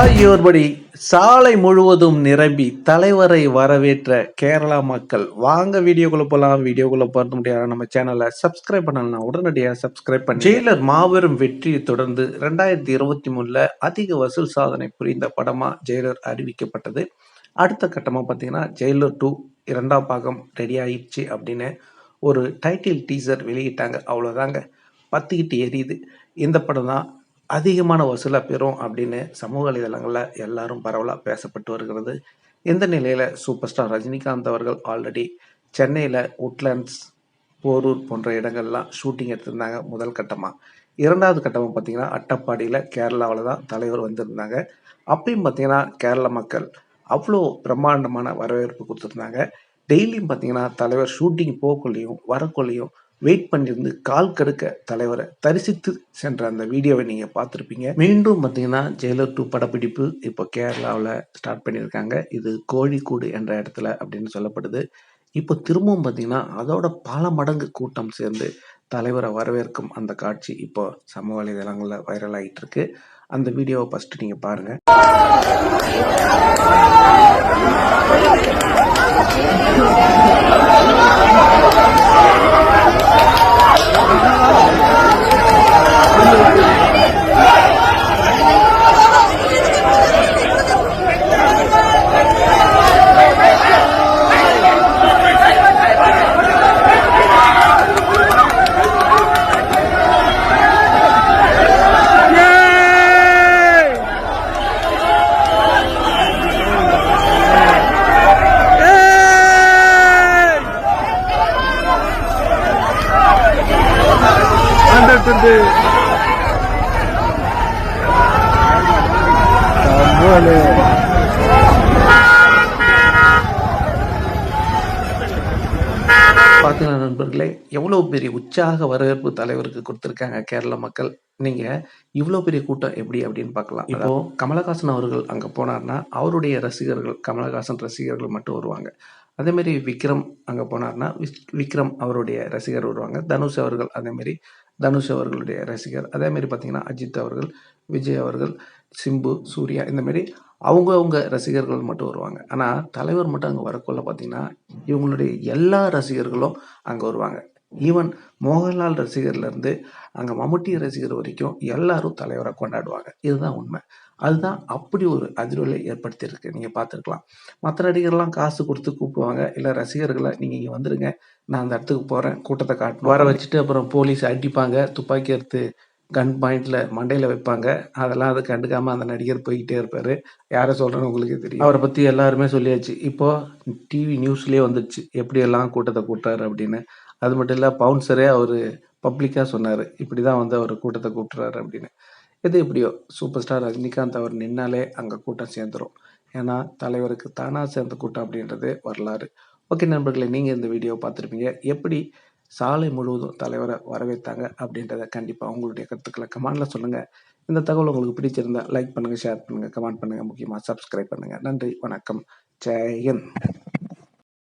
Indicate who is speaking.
Speaker 1: ஆகியோர்படி சாலை முழுவதும் நிரம்பி தலைவரை வரவேற்ற கேரளா மக்கள் வாங்க வீடியோக்குள்ள போகலாம் வீடியோக்குள்ள பார்த்து முடியாது. நம்ம சேனலை சப்ஸ்கிரைப் பண்ணலாம் உடனடியாக சப்ஸ்கிரைப் பண்ணி ஜெயிலர் மாபெரும் வெற்றியை தொடர்ந்து ரெண்டாயிரத்தி இருபத்தி மூணுல அதிக வசூல் சாதனை புரிந்த படமா ஜெயிலர் அறிவிக்கப்பட்டது. அடுத்த கட்டமாக பார்த்தீங்கன்னா ஜெயிலர் டூ இரண்டாம் பாகம் ரெடி ஆயிடுச்சு அப்படின்னு ஒரு டைட்டில் டீசர் வெளியிட்டாங்க. அவ்வளோதாங்க பத்துக்கிட்டு எரியுது. இந்த படம் தான் அதிகமான வசூலை பெறும் அப்படின்னு சமூக வலைதளங்களில் எல்லாரும் பரவலாக பேசப்பட்டு வருகிறது. இந்த நிலையில் சூப்பர் ஸ்டார் ரஜினிகாந்த் அவர்கள் ஆல்ரெடி சென்னையில் உட்லண்ட்ஸ் போரூர் போன்ற இடங்கள்லாம் ஷூட்டிங் எடுத்திருந்தாங்க முதல் கட்டமாக இரண்டாவது கட்டமாக பார்த்திங்கன்னா அட்டப்பாடியில் கேரளாவில் தான் தலைவர் வந்திருந்தாங்க. அப்பயும் பார்த்தீங்கன்னா கேரள மக்கள் அவ்வளோ பிரம்மாண்டமான வரவேற்பு கொடுத்துருந்தாங்க. டெய்லியும் பார்த்தீங்கன்னா தலைவர் ஷூட்டிங் போகக்குள்ளேயும் வரக்குள்ளேயும் வெயிட் பண்ணியிருந்து கால் கடுக்க தலைவரை தரிசித்து சென்ற அந்த வீடியோவை நீங்கள் பார்த்துருப்பீங்க. மீண்டும் பார்த்தீங்கன்னா ஜெயலர் டூ படப்பிடிப்பு இப்போ கேரளாவில் ஸ்டார்ட் பண்ணியிருக்காங்க. இது கோழிக்கூடு என்ற இடத்துல அப்படின்னு சொல்லப்படுது. இப்போ திரும்பவும் பார்த்தீங்கன்னா அதோட பல மடங்கு கூட்டம் சேர்ந்து தலைவரை வரவேற்கும் அந்த காட்சி இப்போ சமூக வலைதளங்களில் வைரல் ஆகிட்டு இருக்கு. அந்த வீடியோவை ஃபஸ்ட்டு நீங்கள் பாருங்கள்
Speaker 2: அடுத்தது
Speaker 1: பார்த்தீங்களா நண்பர்களே எவ்வளோ பெரிய உற்சாக வரவேற்பு தலைவருக்கு கொடுத்துருக்காங்க கேரள மக்கள். நீங்க இவ்வளோ பெரிய கூட்டம் எப்படி அப்படின்னு பார்க்கலாம். இப்போ கமலஹாசன் அவர்கள் அங்க போனார்னா அவருடைய ரசிகர்கள் கமலஹாசன் ரசிகர்கள் மட்டும் வருவாங்க. அதே மாதிரி விக்ரம் அங்கே போனார்னா விக்ரம் அவருடைய ரசிகர் வருவாங்க. தனுஷ் அவர்கள் அதே மாதிரி தனுஷ் அவர்களுடைய ரசிகர். அதேமாரி பார்த்தீங்கன்னா அஜித் அவர்கள் விஜய் அவர்கள் சிம்பு சூர்யா இந்தமாரி அவங்க அவங்க ரசிகர்கள் மட்டும் வருவாங்க. ஆனால் தலைவர் மட்டும் அங்கே வரக்குள்ள பார்த்தீங்கன்னா இவங்களுடைய எல்லா ரசிகர்களும் அங்கே வருவாங்க. ஈவன் மோகன்லால் ரசிகர்லேருந்து அங்கே மம்முட்டி ரசிகர் வரைக்கும் எல்லாரும் தலைவரை கொண்டாடுவாங்க. இதுதான் உண்மை. அதுதான் அப்படி ஒரு அதிர்வலை ஏற்படுத்தியிருக்கு. நீங்கள் பார்த்துருக்கலாம். மற்ற நடிகர்லாம் காசு கொடுத்து கூப்பிடுவாங்க. இல்லை ரசிகர்களை நீங்கள் இங்கே வந்துடுங்க நான் அந்த இடத்துக்கு போகிறேன் கூட்டத்தை காட்டணும். வர வச்சுட்டு அப்புறம் போலீஸ் அடிப்பாங்க. துப்பாக்கி எடுத்து கன் பாயிண்டில் மண்டையில் வைப்பாங்க. அதெல்லாம் அதை கண்டுக்காமல் அந்த நடிகர் போய்கிட்டே இருப்பார். யாரை சொல்கிறேன்னு உங்களுக்கே தெரியும். அவரை பற்றி எல்லாருமே சொல்லியாச்சு. இப்போது டிவி நியூஸ்லேயே வந்துடுச்சு எப்படி எல்லாம் கூட்டத்தை கூட்டுறாரு அப்படின்னு. அது மட்டும் இல்லை பவுன்சரே அவர் பப்ளிக்காக சொன்னார் இப்படி தான் வந்து அவர் கூட்டத்தை கூப்பிட்றாரு அப்படின்னு. எது எப்படியோ சூப்பர் ஸ்டார் ரஜினிகாந்த் அவர் நின்னாலே அங்கே கூட்டம் சேர்ந்துரும். ஏன்னா தலைவருக்கு தானாக சேர்ந்த கூட்டம் அப்படின்றது வரலாறு. ஓகே நண்பர்களே நீங்கள் இந்த வீடியோ பார்த்துருப்பீங்க. எப்படி சாலை முழுவதும் தலைவரை வரவேற்றாங்க அப்படின்றத கண்டிப்பாக உங்களுடைய கருத்துக்களை கமெண்டில் சொல்லுங்கள் இந்த தகவல் உங்களுக்கு பிடிச்சிருந்தா லைக் பண்ணுங்கள் ஷேர் பண்ணுங்கள் கமெண்ட் பண்ணுங்கள் முக்கியமாக சப்ஸ்கிரைப் பண்ணுங்கள் நன்றி வணக்கம். ஜெயன்